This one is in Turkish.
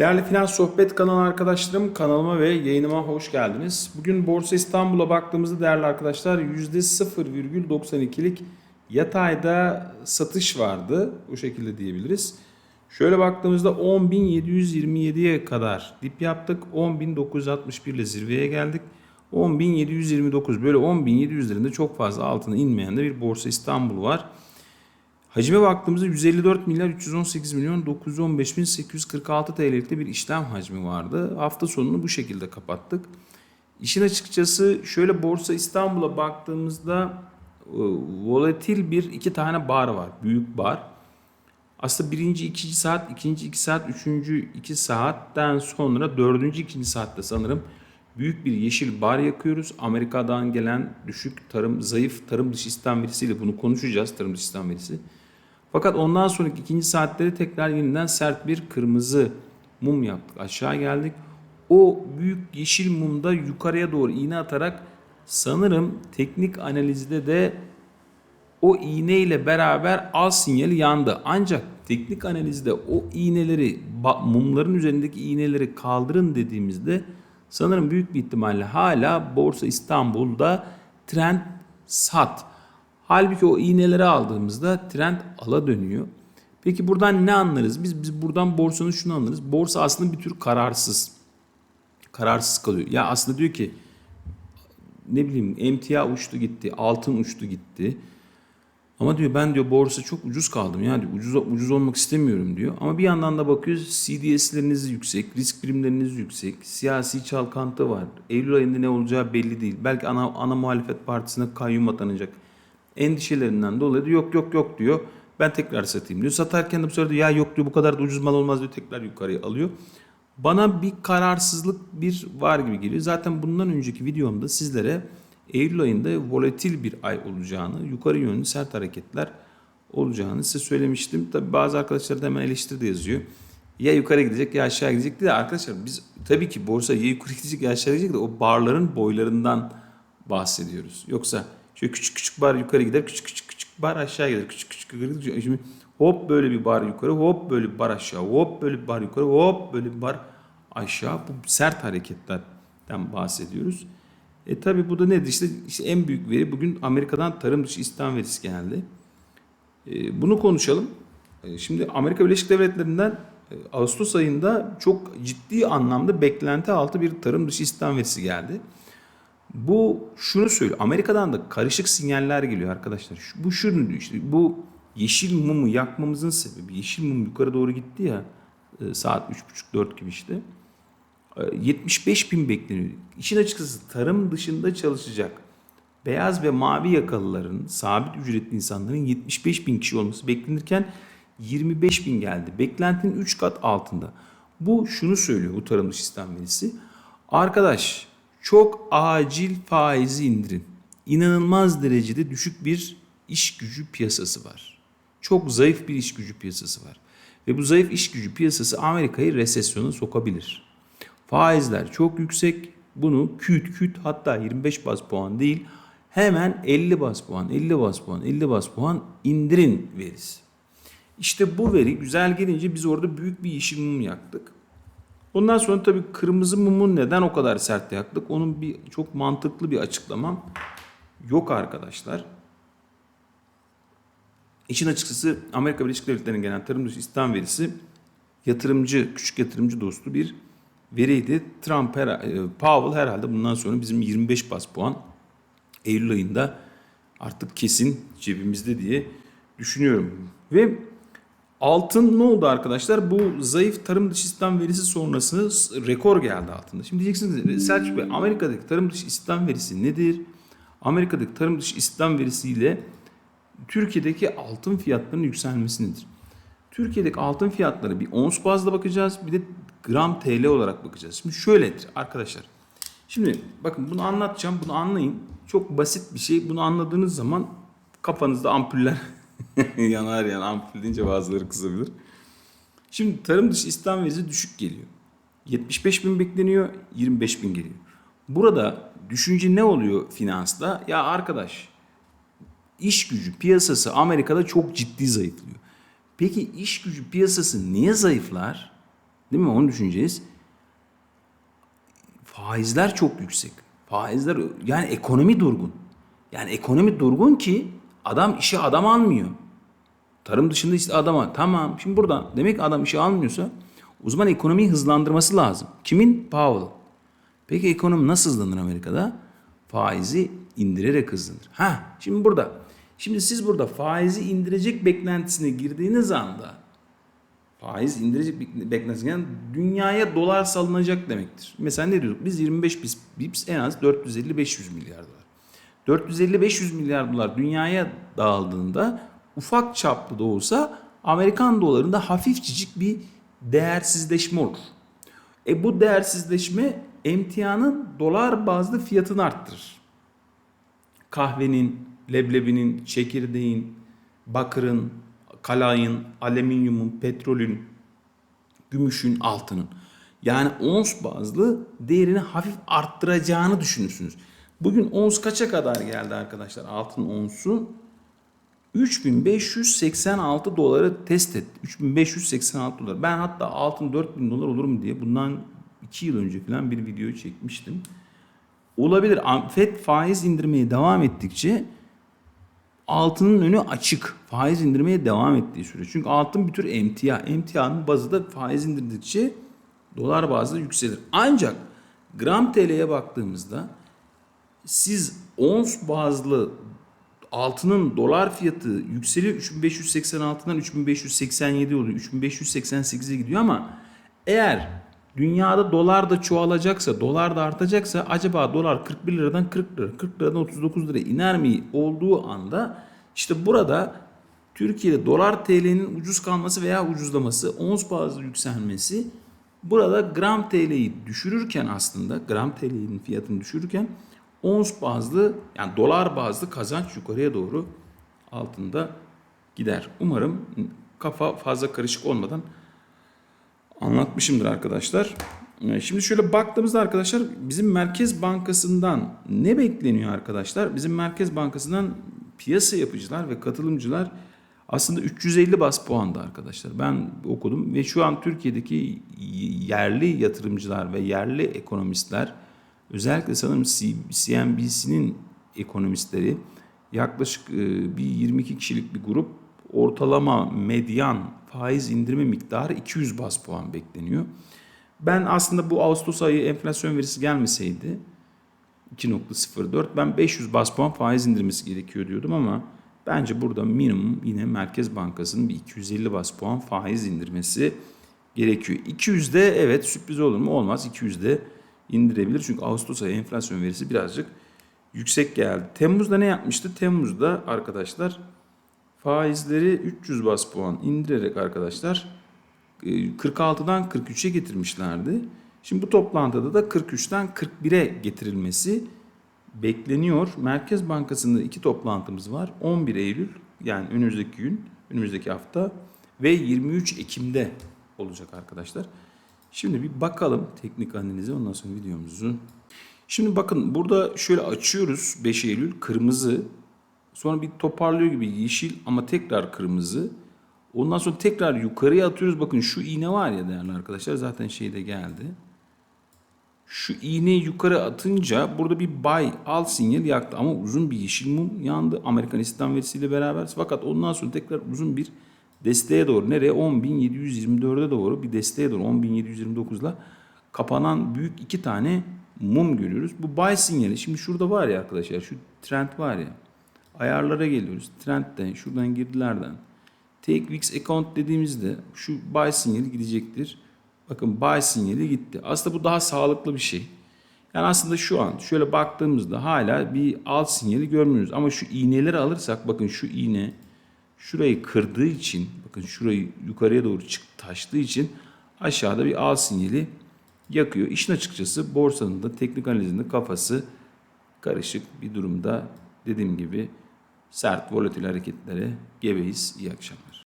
Değerli Finans Sohbet kanalı arkadaşlarım kanalıma ve yayınıma hoş geldiniz. Bugün Borsa İstanbul'a baktığımızda değerli arkadaşlar %0,92'lik yatayda satış vardı. O şekilde diyebiliriz. Şöyle baktığımızda 10.727'ye kadar dip yaptık. 10.961 ile zirveye geldik. 10.729 böyle 10.700'lerinde çok fazla altına inmeyen de bir Borsa İstanbul var. Hacime baktığımızda 154 milyar 318 milyon 915 bin 846 TL'likte bir işlem hacmi vardı. Hafta sonunu bu şekilde kapattık. İşin açıkçası şöyle Borsa İstanbul'a baktığımızda e, volatil bir iki tane bar var. Büyük bar. Aslında birinci ikinci saat, ikinci iki saat, üçüncü iki saatten sonra dördüncü ikinci saatte sanırım büyük bir yeşil bar yakıyoruz. Amerika'dan gelen düşük tarım, zayıf tarım dışı istihdam verisiyle bunu konuşacağız tarım dışı istihdam verisi. Fakat ondan sonraki ikinci saatleri tekrar yeniden sert bir kırmızı mum yaptık. Aşağı geldik. O büyük yeşil mumda yukarıya doğru iğne atarak sanırım teknik analizde de o iğne ile beraber al sinyali yandı. Ancak teknik analizde o iğneleri mumların üzerindeki iğneleri kaldırın dediğimizde sanırım büyük bir ihtimalle hala Borsa İstanbul'da trend sat. Halbuki o iğneleri aldığımızda trend ala dönüyor. Peki buradan ne anlarız? Biz biz buradan borsanın şunu anlarız. Borsa aslında bir tür kararsız. Kararsız kalıyor. Ya aslında diyor ki ne bileyim emtia uçtu gitti, altın uçtu gitti. Ama diyor ben diyor borsa çok ucuz kaldım ya diyor ucuz ucuz olmak istemiyorum diyor. Ama bir yandan da bakıyoruz CDS'leriniz yüksek, risk primleriniz yüksek, siyasi çalkantı var. Eylül ayında ne olacağı belli değil. Belki ana ana muhalefet partisine kayyum atanacak. Endişelerinden dolayı da yok yok yok diyor. Ben tekrar satayım diyor. Satarken de bu sefer ya yok diyor bu kadar da ucuz mal olmaz diyor tekrar yukarıya alıyor. Bana bir kararsızlık bir var gibi geliyor. Zaten bundan önceki videomda sizlere Eylül ayında volatil bir ay olacağını, yukarı yönlü sert hareketler olacağını size söylemiştim. Tabi bazı arkadaşlar da hemen eleştiri de yazıyor. Ya yukarı gidecek ya aşağı gidecek diye arkadaşlar biz tabii ki borsa ya yukarı gidecek ya aşağı gidecek de o barların boylarından bahsediyoruz. Yoksa şöyle küçük küçük bar yukarı gider, küçük küçük küçük bar aşağı gider, küçük küçük yukarı gider. Şimdi hop böyle bir bar yukarı, hop böyle bir bar aşağı, hop böyle bir bar yukarı, hop böyle bir bar aşağı. Bu sert hareketlerden bahsediyoruz. E tabi bu da nedir? İşte, işte en büyük veri bugün Amerika'dan tarım dışı istihdam verisi geldi. E, bunu konuşalım. E, şimdi Amerika Birleşik Devletleri'nden e, Ağustos ayında çok ciddi anlamda beklenti altı bir tarım dışı istihdam verisi geldi. Bu şunu söylüyor. Amerika'dan da karışık sinyaller geliyor arkadaşlar. Bu şunu işte bu yeşil mumu yakmamızın sebebi yeşil mum yukarı doğru gitti ya e, saat 3.30-4 gibi işte. E, 75 bin bekleniyor. İşin açıkçası tarım dışında çalışacak beyaz ve mavi yakalıların sabit ücretli insanların 75 bin kişi olması beklenirken 25 bin geldi. Beklentinin 3 kat altında. Bu şunu söylüyor bu tarım dışı istihdam verisi. Arkadaş çok acil faizi indirin. İnanılmaz derecede düşük bir iş gücü piyasası var. Çok zayıf bir iş gücü piyasası var. Ve bu zayıf iş gücü piyasası Amerika'yı resesyona sokabilir. Faizler çok yüksek. Bunu küt küt hatta 25 bas puan değil hemen 50 bas puan, 50 bas puan, 50 bas puan indirin verisi. İşte bu veri güzel gelince biz orada büyük bir yeşil mum yaktık. Ondan sonra tabii kırmızı mumu neden o kadar sert yaktık? Onun bir çok mantıklı bir açıklamam yok arkadaşlar. İşin açıkçası Amerika Birleşik Devletleri'nin gelen tarım dışı istihdam verisi yatırımcı, küçük yatırımcı dostu bir veriydi. Trump, her, e, Powell herhalde bundan sonra bizim 25 bas puan Eylül ayında artık kesin cebimizde diye düşünüyorum. Ve altın ne oldu arkadaşlar? Bu zayıf tarım dışı istihdam verisi sonrası rekor geldi altında. Şimdi diyeceksiniz Selçuk Bey Amerika'daki tarım dışı istihdam verisi nedir? Amerika'daki tarım dışı istihdam verisiyle Türkiye'deki altın fiyatlarının yükselmesi nedir? Türkiye'deki altın fiyatları bir ons bazda bakacağız bir de gram TL olarak bakacağız. Şimdi şöyledir arkadaşlar. Şimdi bakın bunu anlatacağım bunu anlayın. Çok basit bir şey. Bunu anladığınız zaman kafanızda ampuller yanar yani ampul deyince bazıları kızabilir. Şimdi tarım dışı istihdam verisi düşük geliyor. 75 bin bekleniyor 25 bin geliyor. Burada düşünce ne oluyor finansta? Ya arkadaş iş gücü piyasası Amerika'da çok ciddi zayıflıyor. Peki iş gücü piyasası niye zayıflar? Değil mi? Onu düşüneceğiz. Faizler çok yüksek. Faizler yani ekonomi durgun. Yani ekonomi durgun ki adam işe adam almıyor. Tarım dışında işte adama tamam şimdi burada demek ki adam işe almıyorsa o zaman ekonomiyi hızlandırması lazım. Kimin? Powell. Peki ekonomi nasıl hızlanır Amerika'da? Faizi indirerek hızlanır. Ha şimdi burada. Şimdi siz burada faizi indirecek beklentisine girdiğiniz anda faiz indirecek bek- beklentisine dünyaya dolar salınacak demektir. Mesela ne diyorduk? Biz 25 bis- bips en az 450-500 milyar dolar. 450-500 milyar dolar dünyaya dağıldığında ufak çaplı da olsa Amerikan dolarında hafifçicik bir değersizleşme olur. E bu değersizleşme emtianın dolar bazlı fiyatını arttırır. Kahvenin, leblebinin, çekirdeğin, bakırın, kalayın, alüminyumun, petrolün, gümüşün, altının. Yani ons bazlı değerini hafif arttıracağını düşünürsünüz. Bugün ons kaça kadar geldi arkadaşlar? Altın onsu 3586 doları test et. 3586 dolar. Ben hatta altın 4000 dolar olur mu diye bundan 2 yıl önce falan bir video çekmiştim. Olabilir. FED faiz indirmeye devam ettikçe altının önü açık. Faiz indirmeye devam ettiği süre. Çünkü altın bir tür emtia. Emtianın bazı da faiz indirdikçe dolar bazlı yükselir. Ancak gram TL'ye baktığımızda siz ons bazlı altının dolar fiyatı yükseliyor 3586'dan 3587 oluyor. 3588'e gidiyor ama eğer dünyada dolar da çoğalacaksa, dolar da artacaksa acaba dolar 41 liradan 40 lira, 40 liradan 39 lira iner mi olduğu anda işte burada Türkiye'de dolar TL'nin ucuz kalması veya ucuzlaması, ons bazlı yükselmesi burada gram TL'yi düşürürken aslında gram TL'nin fiyatını düşürürken ons bazlı yani dolar bazlı kazanç yukarıya doğru altında gider. Umarım kafa fazla karışık olmadan anlatmışımdır arkadaşlar. Ee, Şimdi şöyle baktığımızda arkadaşlar bizim Merkez Bankası'ndan ne bekleniyor arkadaşlar? Bizim Merkez Bankası'ndan piyasa yapıcılar ve katılımcılar aslında 350 bas puanda arkadaşlar. Ben okudum ve şu an Türkiye'deki yerli yatırımcılar ve yerli ekonomistler özellikle sanırım CNBC'nin ekonomistleri yaklaşık e, bir 22 kişilik bir grup ortalama medyan faiz indirme miktarı 200 bas puan bekleniyor. Ben aslında bu Ağustos ayı enflasyon verisi gelmeseydi 2.04 ben 500 bas puan faiz indirmesi gerekiyor diyordum ama bence burada minimum yine Merkez Bankası'nın bir 250 bas puan faiz indirmesi gerekiyor. 200'de evet sürpriz olur mu? Olmaz. 200'de indirebilir. Çünkü Ağustos ayı enflasyon verisi birazcık yüksek geldi. Temmuz'da ne yapmıştı? Temmuz'da arkadaşlar faizleri 300 bas puan indirerek arkadaşlar 46'dan 43'e getirmişlerdi. Şimdi bu toplantıda da 43'ten 41'e getirilmesi bekleniyor. Merkez Bankası'nda iki toplantımız var. 11 Eylül yani önümüzdeki gün, önümüzdeki hafta ve 23 Ekim'de olacak arkadaşlar. Şimdi bir bakalım teknik analize ondan sonra videomuzu. Şimdi bakın burada şöyle açıyoruz 5 Eylül kırmızı. Sonra bir toparlıyor gibi yeşil ama tekrar kırmızı. Ondan sonra tekrar yukarıya atıyoruz. Bakın şu iğne var ya değerli arkadaşlar zaten şeyde geldi. Şu iğneyi yukarı atınca burada bir buy al sinyal yaktı ama uzun bir yeşil mum yandı Amerikan istihdam verisiyle beraber. Fakat ondan sonra tekrar uzun bir desteğe doğru nereye 10.724'e doğru bir desteğe doğru 10.729'la kapanan büyük iki tane mum görüyoruz. Bu buy sinyali şimdi şurada var ya arkadaşlar şu trend var ya ayarlara geliyoruz. Trendden şuradan girdilerden take weeks account dediğimizde şu buy sinyali gidecektir. Bakın buy sinyali gitti. Aslında bu daha sağlıklı bir şey. Yani aslında şu an şöyle baktığımızda hala bir alt sinyali görmüyoruz. Ama şu iğneleri alırsak bakın şu iğne şurayı kırdığı için bakın şurayı yukarıya doğru çık taştığı için aşağıda bir alt sinyali yakıyor. İşin açıkçası borsanın da teknik analizinde kafası karışık bir durumda dediğim gibi sert volatil hareketlere gebeyiz. İyi akşamlar.